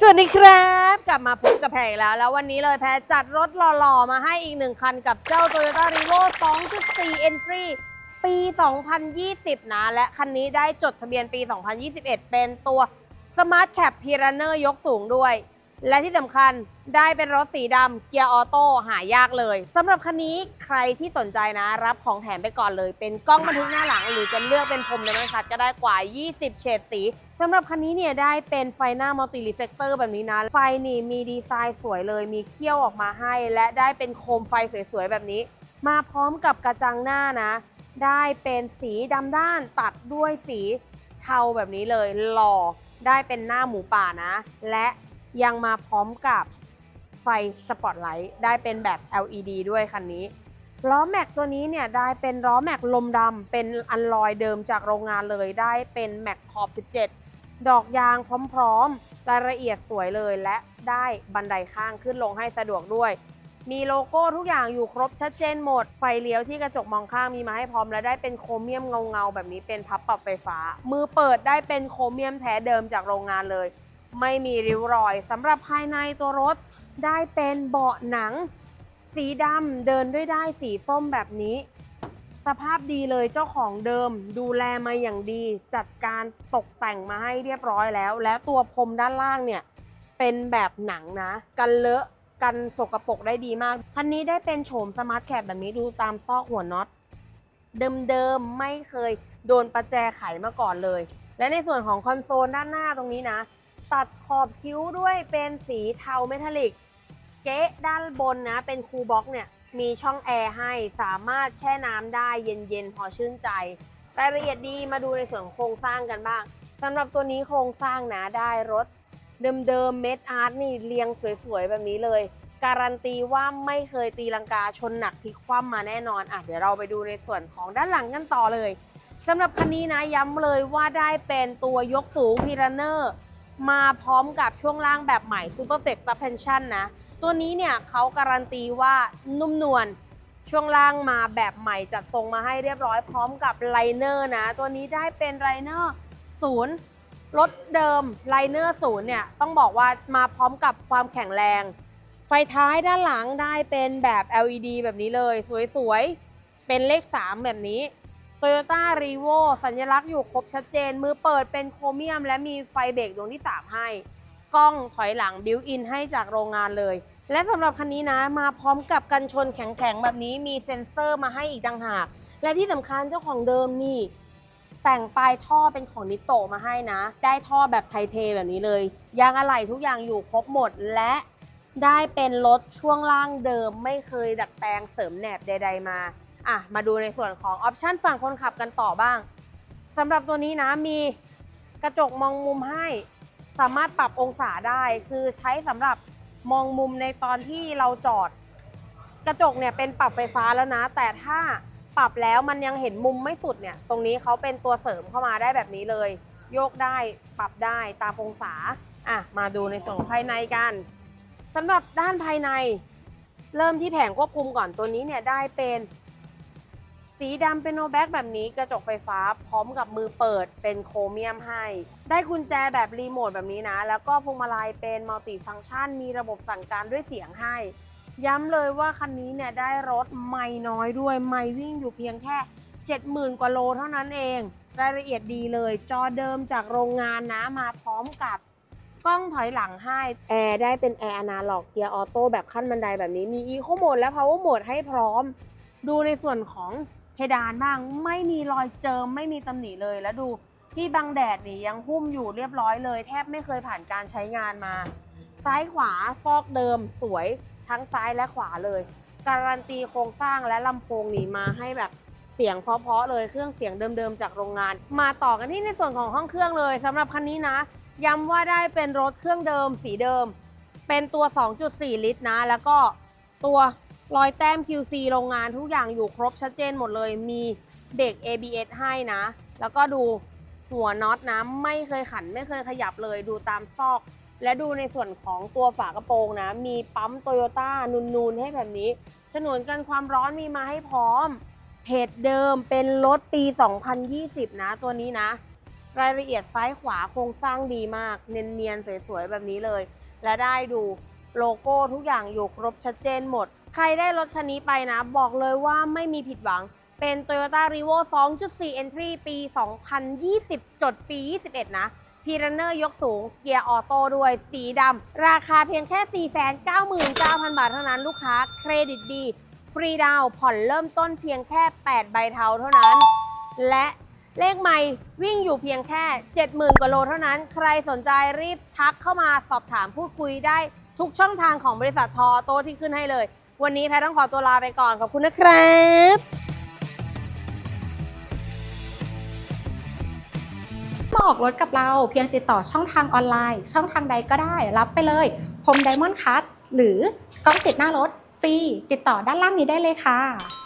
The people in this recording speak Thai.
สวัสดีครับ กลับมาพบกับแพรอีกแล้ว แล้ววันนี้เลยแพรจัดรถหล่อๆ มาให้อีกหนึ่งคันกับเจ้า Toyota r e v o 2.4 Entry ปี 2020 นะ และคันนี้ได้จดทะเบียนปี 2021 เป็นตัว Smart Cap p i r a n e r ยกสูงด้วย และที่สำคัญได้เป็นรถสีดำเกียร์ออโต้หายากเลยสำหรับคันนี้ใครที่สนใจนะ รับของแถมไปก่อนเลย เป็นกล้องบันทึกหน้าหลัง หรือจะเลือกเป็นพรมในมันคัดก็ได้กว่า 20 เฉดสี สำหรับคันนี้เนี่ยได้เป็นไฟหน้ามัลติรีเฟกเตอร์แบบนี้นะ ไฟนี่มีดีไซน์สวยเลย มีเขี้ยวออกมาให้ และได้เป็นโคมไฟสวยๆ แบบนี้ มาพร้อมกับกระจังหน้านะ ได้เป็นสีดำด้านตัดด้วยสีเทาแบบนี้เลย หล่อ ได้เป็นหน้าหมูป่านะ และยังมาพร้อมกับไฟสปอตไลท์ได้เป็นแบบ LED ด้วยคันนี้ล้อแม็กตัวนี้เนี่ยได้เป็นล้อแม็กลมดำเป็นอันลอยเดิมจากโรงงานเลยได้เป็นแม็กขอบ 17 ดอกยางพร้อมๆ รายละเอียดสวยเลยและได้บันไดข้างขึ้นลงให้สะดวกด้วย มีโลโก้ทุกอย่างอยู่ครบชัดเจนหมด ไฟเลี้ยวที่กระจกมองข้างมีมาให้พร้อม และได้เป็นโครเมียมเงาๆ แบบนี้เป็นพับปรับไฟฟ้า มือเปิดได้เป็นโครเมียมแท้เดิมจากโรงงานเลย ไม่มีริ้วรอยสำหรับภายในตัวรถได้เป็นเบาะหนัง สีดำเดินด้วยได้สีส้มแบบนี้ สภาพดีเลยเจ้าของเดิมดูแลมาอย่างดี จัดการตกแต่งมาให้เรียบร้อยแล้ว และตัวพรมด้านล่างเนี่ยเป็นแบบหนังนะ กันเลอะกันสกรปรกได้ดีมากคันนี้ได้เป็นโฉมสมาร์ทแคปแบบนี้ดูตามซอกหัวน็อตเดิมๆไม่เคยโดนประแจไขมาก่อนเลย และในส่วนของคอนโซลด้านหน้าตรงนี้นะ ตัดขอบคิ้วด้วยเป็นสีเทาเมทัลลิก เก๊ด้านบนนะเป็นคูลบ็อกเนี่ย มีช่องแอร์ให้สามารถแช่น้ำได้เย็นๆ พอชื่นใจ รายละเอียดดีมาดูในส่วนโครงสร้างกันบ้างสำหรับตัวนี้โครงสร้างนะได้รถเดิมๆเม็ดอาร์ตนี่เรียงสวยๆ แบบนี้เลย การันตีว่าไม่เคยตีลังกาชนหนักพลิกคว่ำมาแน่นอนอะเดี๋ยวเราไปดูในส่วนของด้านหลังกันต่อเลยสำหรับคันนี้นะย้ำเลยว่าได้เป็นตัวยกสูงพีรันเนอร์ มาพร้อมกับช่วงล่างแบบใหม่ Super f l e x Suspension นะ ตัวนี้เนี่ยเขาการันตีว่านุ่มนวลช่วงล่างมาแบบใหม่จัดทรงมาให้เรียบร้อยพร้อมกับไลเนอร์นะ ตัวนี้ได้เป็นไลเนอร์ศูนย์รถเดิมไลเนอร์ศูนย์เนี่ยต้องบอกว่ามาพร้อมกับความแข็งแรง ไฟท้ายด้านหลังได้เป็นแบบ LED แบบนี้เลย สวยๆ เป็นเลข 3 แบบนี้ Toyota r e v o สัญลักษณ์อยู่ครบชัดเจน มือเปิดเป็นโครเมียม และมีไฟเบรกดวงที่ 3 ให้ กล้องถอยหลังบิวอินให้จากโรงงานเลย และสำหรับคันนี้นะ มาพร้อมกับกันชนแข็งๆ แบบนี้มีเซ็นเซอร์มาให้อีกต่างหาก และที่สำคัญเจ้าของเดิมนี่ แต่งปลายท่อเป็นของนิโตมาให้นะ ได้ท่อแบบไทเทแบบนี้เลยยางอะไหล่ทุกอย่างอยู่ครบหมดและได้เป็นรถช่วงล่างเดิมไม่เคยดัดแปลงเสริมแหนบใด ๆ มา อะมาดูในส่วนของออปชันฝั่งคนขับกันต่อบ้างสำหรับตัวนี้นะมีกระจกมองมุมให้สามารถปรับองศาได้ คือใช้สำหรับมองมุมในตอนที่เราจอด กระจกเนี่ยเป็นปรับไฟฟ้าแล้วนะ แต่ถ้าปรับแล้วมันยังเห็นมุมไม่สุดเนี่ย ตรงนี้เขาเป็นตัวเสริมเข้ามาได้แบบนี้เลย โยกได้ปรับได้ตามองศาอะมาดูในส่วนภายในกันสำหรับด้านภายใน เริ่มที่แผงควบคุมก่อนตัวนี้เนี่ยได้เป็น สีดำเป็นโนแบ็กแบบนี้กระจกไฟฟ้าพร้อมกับมือเปิดเป็นโครเมียมให้ ได้กุญแจแบบรีโมทแบบนี้นะ แล้วก็พวงมาลัยเป็นมัลติฟัง c t ชัน มีระบบสั่งการด้วยเสียงให้ ย้ำเลยว่าคันนี้เนี่ยได้รถไม่น้อยด้วย ไม่วิ่งอยู่เพียงแค่ 70,000 กว่าโลเท่านั้นเอง รายละเอียดดีเลย จอเดิมจากโรงงานนะมาพร้อมกับกล้องถอยหลังให้ แอร์ได้เป็นแอร์อนาล็อกเกียร์ออโต้แบบขั้นบันไดแบบนี้ มี Eco Mode และ Power Mode ให้พร้อม ดูในส่วนของ เพดานบ้างไม่มีรอยเจิมไม่มีตำหนิเลยแล้วดูที่บังแดดนี่ยังหุ้มอยู่เรียบร้อยเลย แทบไม่เคยผ่านการใช้งานมา ซ้ายขวาฟอกเดิมสวยทั้งซ้ายและขวาเลย การันตีโครงสร้างและลำโพงนี่มาให้แบบเสียงเพราะๆเลยเครื่องเสียงเดิมๆจากโรงงาน มาต่อกันที่ในส่วนของห้องเครื่องเลยสำหรับคันนี้นะ ย้ำว่าได้เป็นรถเครื่องเดิมสีเดิม เป็นตัว 2.4 ลิตรนะ แล้วก็ตัว รอยแต้ม QC โรงงานทุกอย่างอยู่ครบชัดเจนหมดเลย มีเบรก ABS ให้นะ แล้วก็ดูหัวน็อตนะ ไม่เคยขัน ไม่เคยขยับเลย ดูตามซอก และดูในส่วนของตัวฝากระโปรงนะ มีปั๊มโตโยต้านูนๆ ให้แบบนี้ ฉนวนกันความร้อนมีมาให้พร้อม เพจเดิมเป็นรถปี 2020 นะ ตัวนี้นะ รายละเอียดซ้ายขวาโครงสร้างดีมาก เนียนๆ สวยๆ แบบนี้เลย และได้ดูโลโก้ทุกอย่างอยู่ครบชัดเจนหมด ใครได้รถคันนี้ไปนะ บอกเลยว่าไม่มีผิดหวัง เป็น Toyota r e v o 2.4 Entry ปี 2020 จดปี 21 นะพีรันเนอร์ยกสูง เกียร์ออโต้ด้วย สีดำ ราคาเพียงแค่ 499,000 บาทเท่านั้นลูกค้าเครดิตดี ฟรีดาวผ่อนเริ่มต้นเพียงแค่ 8 ใบเทาเท่านั้น และเลขไม่วิ่งอยู่เพียงแค่ 70,000กว่าโลเท่านั้น ใครสนใจรีบทักเข้ามาสอบถามพูดคุยได้ทุกช่องทางของบริษัททอโต้ที่ขึ้นให้เลย วันนี้แพทต้องขอตัวลาไปก่อน ขอบคุณนะครับมาออกรถกับเราเพียงติดต่อช่องทางออนไลน์ ช่องทางใดก็ได้ รับไปเลยพรมไดมอนด์คัทหรือกล้องติดหน้ารถฟรีติดต่อด้านล่างนี้ได้เลยค่ะ